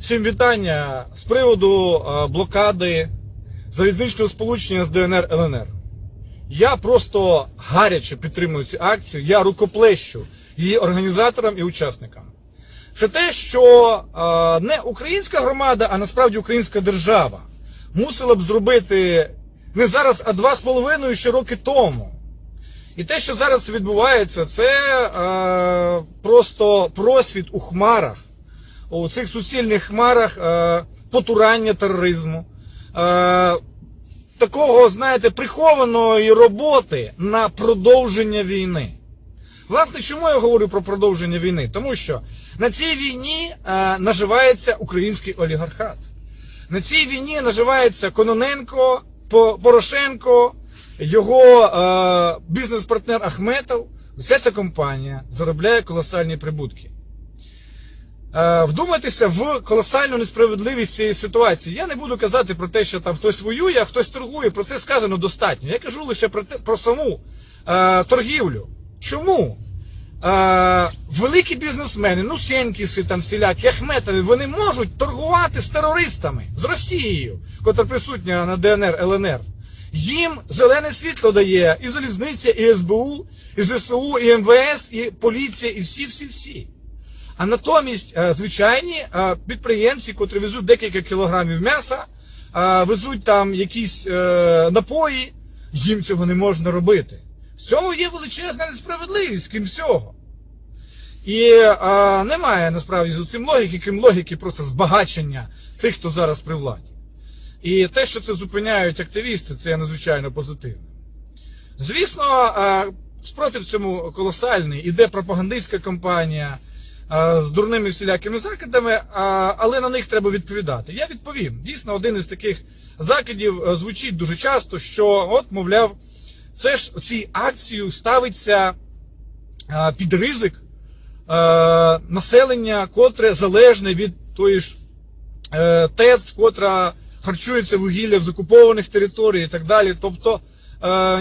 Всім вітання з приводу блокади залізничного сполучення з ДНР ЛНР. Я просто гаряче підтримую цю акцію. Я рукоплещу її організаторам і учасникам. Це те, що не українська громада, а насправді українська держава мусила б зробити не зараз, а два з половиною ще роки тому. І те, що зараз відбувається, це просто просвіт у хмарах, у цих суцільних хмарах е, потурання тероризму, е, такого, знаєте, прихованої роботи на продовження війни. Власне, чому я говорю про продовження війни? Тому що на цій війні е, наживається український олігархат. На цій війні наживається Кононенко, Порошенко, його е, бізнес-партнер Ахметов. Вся ця компанія заробляє колосальні прибутки. Е, вдумайтеся в колосальну несправедливість цієї ситуації. Я не буду казати про те, що там хтось воює, а хтось торгує. Про це сказано достатньо. Я кажу лише про, те, про саму е, торгівлю. Чому? Е, великі бізнесмени, ну Сенкіси, там всілякі, Ахметові, вони можуть торгувати з терористами, з Росією, котра присутня на ДНР, ЛНР. Їм зелене світло дає і залізниця, і СБУ, і ЗСУ, і МВС, і поліція, і всі-всі-всі. А натомість е, звичайні е, підприємці, котрі везуть декілька кілограмів м'яса, е, везуть там якісь напої, їм цього не можна робити. В цьому є величезна несправедливість, крім всього. І е, немає насправді за цим логіки, крім логіки просто збагачення тих, хто зараз при владі. І те, що це зупиняють активісти, це є надзвичайно позитивно. Звісно, е, спротив цьому колосальний, іде пропагандистська кампанія з дурними всілякими закидами, але на них треба відповідати. Я відповім. Дійсно, один із таких закидів е, звучить дуже часто, що, от, мовляв, це ж ці акцію ставиться під ризик е, населення, котре залежне від тої ж е, ТЕЦ, котра харчується вугілля з окупованих територій і так далі. Тобто,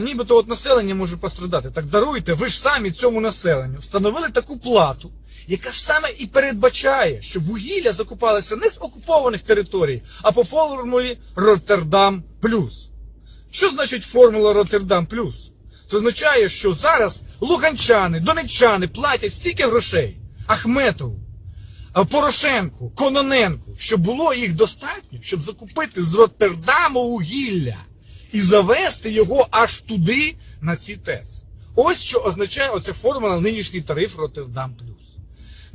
нібито от населення може пострадати. Так даруйте, ви ж самі цьому населенню встановили таку плату, яка саме і передбачає, щоб вугілля закупалося не з окупованих територій, а по формулі Роттердам плюс. Що значить формула Роттердам плюс? Це означає, що зараз луганчани, донеччани платять стільки грошей Ахметову, Порошенку, Кононенку, щоб було їх достатньо, щоб закупити з Роттердаму вугілля і завести його аж туди, на ці ТЕЦ. Ось що означає оця формула нинішній тариф Роттердам плюс.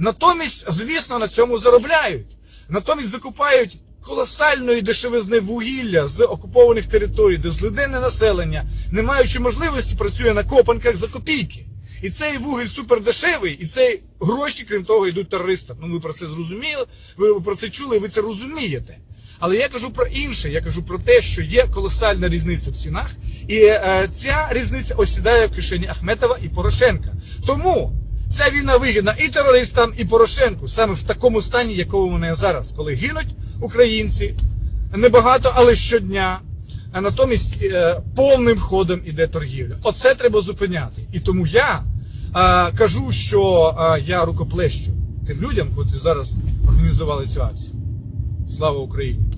Натомість, звісно, на цьому заробляють. Натомість закупають колосальної дешевизни вугілля з окупованих територій, де злиденне населення, не маючи можливості, працює на копанках за копійки. І цей вугіль супердешевий, і цей гроші, крім того, йдуть терористам. Ну ви про це зрозуміли, ви про це чули, ви це розумієте. Але я кажу про інше, я кажу про те, що є колосальна різниця в цінах, і е, ця різниця осідає в кишені Ахметова і Порошенка. Тому ця війна вигідна і терористам, і Порошенку саме в такому стані, якому вони зараз, коли гинуть українці небагато, але щодня. А натомість е, повним ходом іде торгівля. Оце треба зупиняти. І тому я е, кажу, що е, я рукоплещу тим людям, котрі зараз організували цю акцію. Слава Україні!